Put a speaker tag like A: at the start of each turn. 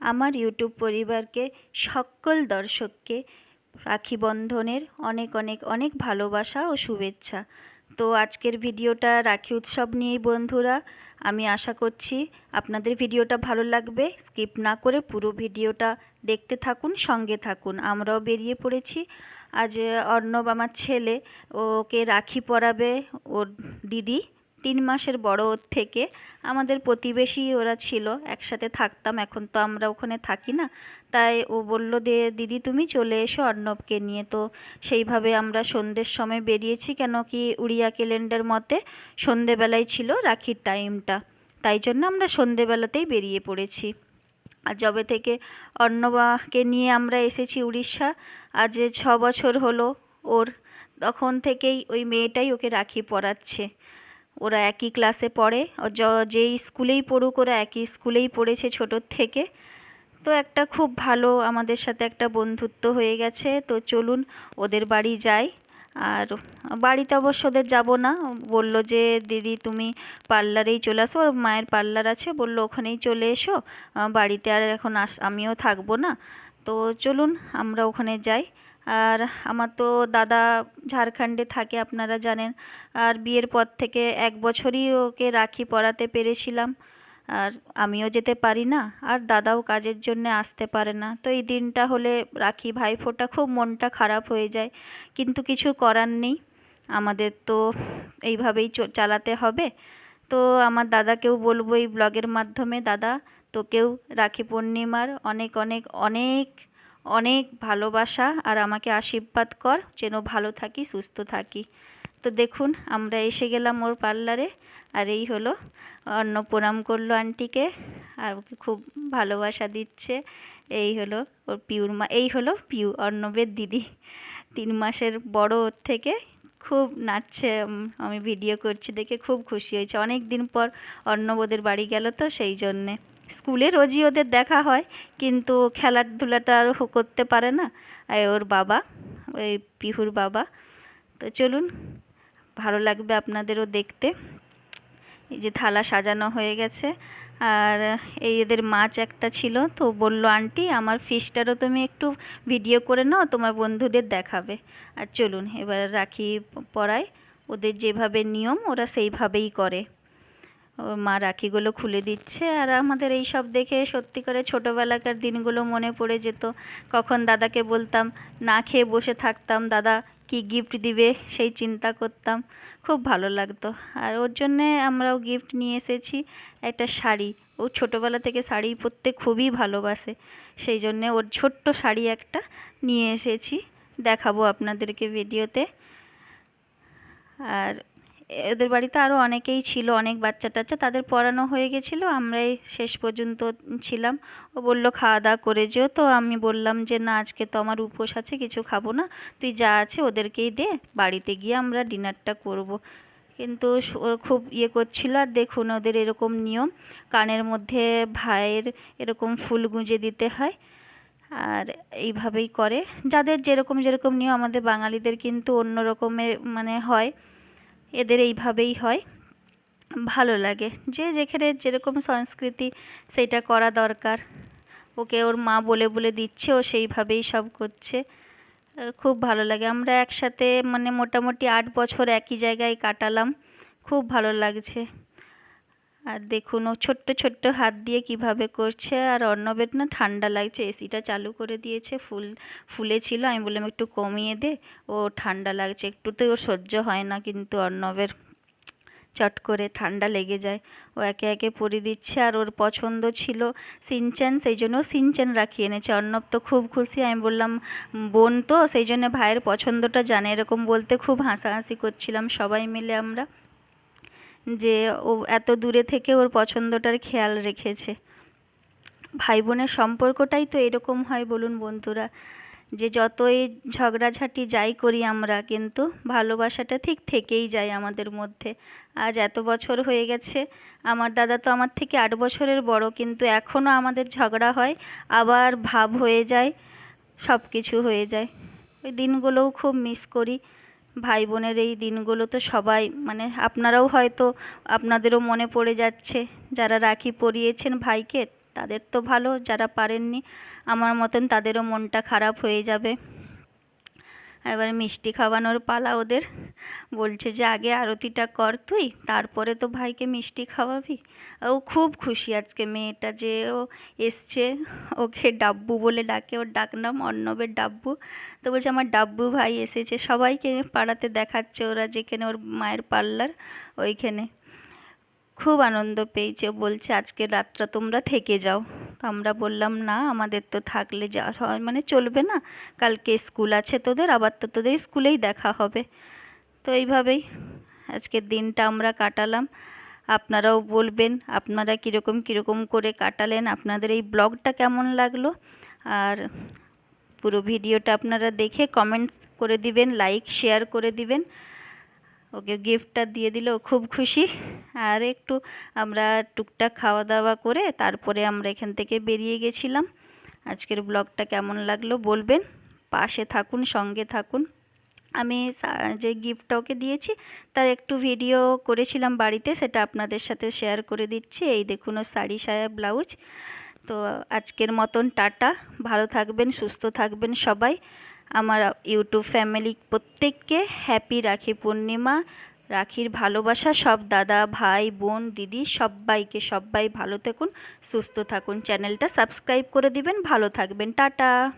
A: আমার ইউটিউব পরিবারকে, সকল দর্শককে রাখি বন্ধনের অনেক অনেক অনেক ভালোবাসা ও শুভেচ্ছা। তো আজকের ভিডিওটা রাখি উৎসব নিয়েই বন্ধুরা। আমি আশা করছি আপনাদের ভিডিওটা ভালো লাগবে। স্কিপ না করে পুরো ভিডিওটা দেখতে থাকুন, সঙ্গে থাকুন। আমরাও বেরিয়ে পড়েছি। আজ অর্ণব আমার ছেলে, ওকে রাখি পরাবে ওর দিদি। তিন মাসের বড় ওর থেকে। আমাদের প্রতিবেশী ওরা ছিল, একসাথে থাকতাম, এখন তো আমরা ওখানে থাকি না। তাই ও বলল, দে, দিদি তুমি চলে এসো অর্ণবকে নিয়ে। তো সেইভাবে আমরা সন্ধ্যের সময় বেরিয়েছি, কেন কি উড়িয়া ক্যালেন্ডার মতে সন্ধেবেলায় ছিল রাখির টাইমটা। তাই জন্য আমরা সন্ধেবেলাতেই বেরিয়ে পড়েছি। আর যবে থেকে অর্ণবাকে নিয়ে আমরা এসেছি উড়িষ্যা, আজ ছ বছর হলো ওর। তখন থেকেই ওই মেয়েটাই ওকে রাখি পরাচ্ছে। ওরা একই ক্লাসে পড়ে। যেই স্কুলেই পড়ুক, ওরা একই স্কুলেই পড়েছে ছোটোর থেকে। তো একটা খুব ভালো আমাদের সাথে একটা বন্ধুত্ব হয়ে গেছে। তো চলুন ওদের বাড়ি যাই। আর বাড়িতে অবশ্য ওদের যাব না। বলল যে, দিদি, তুমি পার্লারেই চলে আসো। ওর মায়ের পার্লার আছে। বলল, ওখানেই চলে এসো। বাড়িতে আর এখন আস, আমিও থাকব না। তো চলুন, আমরা ওখানে যাই। আর আমার তো দাদা ঝাড়খণ্ডে থাকে, আপনারা জানেন। আর বিয়ের পর থেকে এক বছরই ওকে রাখি পরাতে পেরেছিলাম। আর আমিও যেতে পারি না, আর দাদাও কাজের জন্য আসতে পারে না। তো এই দিনটা হলে রাখি ভাইফোঁটা খুব মনটা খারাপ হয়ে যায়, কিন্তু কিছু করার নেই। আমাদের তো এইভাবেই চালাতে হবে। তো আমার দাদাকেও বলব এই ব্লগের মাধ্যমে, দাদা, তোকেও রাখি পূর্ণিমার অনেক অনেক অনেক অনেক ভালোবাসা আর আমাকে আশীর্বাদ কর, যেন ভালো থাকি, সুস্থ থাকি। তো দেখুন, আমরা এসে গেলাম ওর পার্লারে, আর এই হলো অন্ন প্রণাম করল আন্টিকে, আর ওকে খুব ভালোবাসা দিচ্ছে। এই হলো ওর পিউর মা, এই হলো পিউ অর্ণবের দিদি। তিন মাসের বড় ওর থেকে খুব নাচছে আমি ভিডিও করছি দেখে খুব খুশি হয়েছে। অনেক দিন পর অন্নবোদের বাড়ি গেল তো সেই জন্যে। স্কুলে রোজই ওদের দেখা হয়, কিন্তু খেলাধুলাটা আর করতে পারে না। আর ওর বাবা ওই পিহুর বাবা। তো চলুন, ভালো লাগবে আপনাদেরও দেখতে। এই যে থালা সাজানো হয়ে গেছে। আর এই এদের মাছ একটা ছিল, তো বলল, আন্টি, আমার ফিশটারও তুমি একটু ভিডিও করে নাও, তোমার বন্ধুদের দেখাবে। আর চলুন, এবার রাখি পরায় ওদের যেভাবে নিয়ম, ওরা সেইভাবেই করে। ওর মা রাখিগুলো খুলে দিচ্ছে, আর আমাদের এই সব দেখে সত্যি করে ছোটোবেলাকার দিনগুলো মনে পড়ে যেত। কখন দাদাকে বলতাম, না খেয়ে বসে থাকতাম, দাদা কি গিফট দিবে সেই চিন্তা করতাম। খুব ভালো লাগতো। আর ওর জন্যে আমরাও গিফট নিয়ে এসেছি একটা শাড়ি। ও ছোটোবেলা থেকে শাড়ি পরতে খুবই ভালোবাসে। সেই জন্যে ওর ছোট্ট শাড়ি একটা নিয়ে এসেছি। দেখাবো আপনাদেরকে ভিডিওতে আর এদের বাড়িতে আরও অনেকেই ছিল, অনেক বাচ্চা টাচ্চা তাদের পড়ানো হয়ে গেছিল, আমরাই শেষ পর্যন্ত ছিলাম। ও বলল, খাওয়া দাওয়া করে যেও তো। আমি বললাম যে, না, আজকে তো আমার উপোস আছে, কিছু খাব না। তুই যা আছে ওদেরকেই দে, বাড়িতে গিয়ে আমরা ডিনারটা করব। কিন্তু খুব ইয়ে করছিল, আর দেখুন, ওদের এরকম নিয়ম, কানের মধ্যে ভাইয়ের এরকম ফুল গুঁজে দিতে হয়, আর এইভাবেই করে। যাদের যেরকম যেরকম নিয়ম আমাদের বাঙালিদের কিন্তু অন্য রকমের মানে হয়। এদের এইভাবেই হয়। ভালো লাগে। যে যেখানে যেরকম সংস্কৃতি, সেটা করা দরকার। ওকে ওর মা বলে বলে দিচ্ছে, ও সেইভাবেই সব করছে। খুব ভালো লাগে। আমরা একসাথে মানে মোটামুটি আট বছর একই জায়গায় কাটালাম। খুব ভালো লাগছে। আর দেখুন ও ছোট্ট ছোট্ট হাত দিয়ে কীভাবে করছে। আর অর্ণবের না ঠান্ডা লাগছে, এসিটা চালু করে দিয়েছে, ফুল, ফুলে ছিল। আমি বললাম, একটু কমিয়ে দে। ও ঠান্ডা লাগছে একটু তো ওর সহ্য হয় না, কিন্তু অর্ণবের চট করে ঠান্ডা লেগে যায়। ও একে একে পরিয়ে দিচ্ছে, আর ওর পছন্দ ছিল সিনচ্যান সেই জন্য ও সিনচ্যান রাখিয়ে এনেছে। অর্ণব তো খুব খুশি, আমি বললাম, বোন তো? সেই জন্য ভাইয়ের পছন্দটা জানে। এরকম বলতে খুব হাসাহাসি করছিলাম সবাই মিলে আমরা। যে ও এত দূরে থেকে ওর পছন্দটার খেয়াল রেখেছে। ভাই বোনের সম্পর্কটাই তো এরকম হয় বলুন বন্ধুরা। যে যতই ঝগড়াঝাটি যাই করি আমরা, কিন্তু ভালোবাসাটা ঠিক থেকেই যায় আমাদের মধ্যে। আজ এত বছর হয়ে গেছে, আমার দাদা তো আমার থেকে আট বছরের বড়, কিন্তু এখনও আমাদের ঝগড়া হয়, আবার ভাব হয়ে যায় সব কিছু হয়ে যায়। ওই দিনগুলোও খুব মিস করি। ভাই বোনের এই দিনগুলো তো সবাই মানে আপনারাও হয়তো আপনাদেরও মনে পড়ে যাচ্ছে, যারা রাখি পরিয়েছেন ভাইকে, তাদের তো ভালো, যারা পারেননি, আমার মতন তাদেরও মনটা খারাপ হয়ে যাবে। এবার মিষ্টি খাওয়ানোর পালা ওদের। বলছে যে, আগে আরতিটা কর তুই, তারপরে তো ভাইকে মিষ্টি খাওয়াবি। ও খুব খুশি আজকে মেয়েটা যে ও এসছে। ওকে ডাব্বু বলে ডাকে, ওর ডাকনাম অর্ণবের ডাব্বু। তো বলছে, আমার ডাব্বু ভাই এসেছে, সবাইকে পাড়াতে দেখাচ্ছে ওরা যেখানে ওর মায়ের পার্লার, ওইখানে। খুব আনন্দ পেয়েছে। বলছে, আজকে রাতটা তোমরা থেকে যাও। তো আমরা বললাম, না, আমাদের তো থাকলে যা মানে চলবে না। কালকে স্কুল আছে তোদের, আবার তো তোদের স্কুলেই দেখা হবে। তো এইভাবেই আজকের দিনটা আমরা কাটালাম। আপনারাও বলবেন, আপনারা কীরকম কীরকম করে কাটালেন, আপনাদের এই ব্লগটা কেমন লাগল? আর পুরো ভিডিওটা আপনারা দেখে কমেন্টস করে দিবেন, লাইক, শেয়ার করে দিবেন। ওকে গিফটটা দিয়ে দিল খুব খুশি। আর একটু আমরা টুকটাক খাওয়া দাওয়া করে তারপরে আমরা এখান থেকে বেরিয়ে গেছিলাম। আজকের ব্লগটা কেমন লাগল বলবেন? পাশে থাকুন, সঙ্গে থাকুন। আমি যে গিফটটা ওকে দিয়েছি, তার একটু ভিডিও করেছিলাম বাড়িতে, সেটা আপনাদের সাথে শেয়ার করে দিচ্ছি। এই দেখুন ও শাড়ি সায়া ব্লাউজ তো আজকের মতন টাটা। ভালো থাকবেন, সুস্থ থাকবেন সবাই। আমার ইউটিউব ফ্যামিলি প্রত্যেককে হ্যাপি রাখি পূর্ণিমা, রাখির ভালোবাসা, সব দাদা, ভাই, বোন, দিদি, সবাইকে সবাই ভালো থাকুন, সুস্থ থাকুন। চ্যানেলটা সাবস্ক্রাইব করে দিবেন, ভালো থাকবেন। টাটা!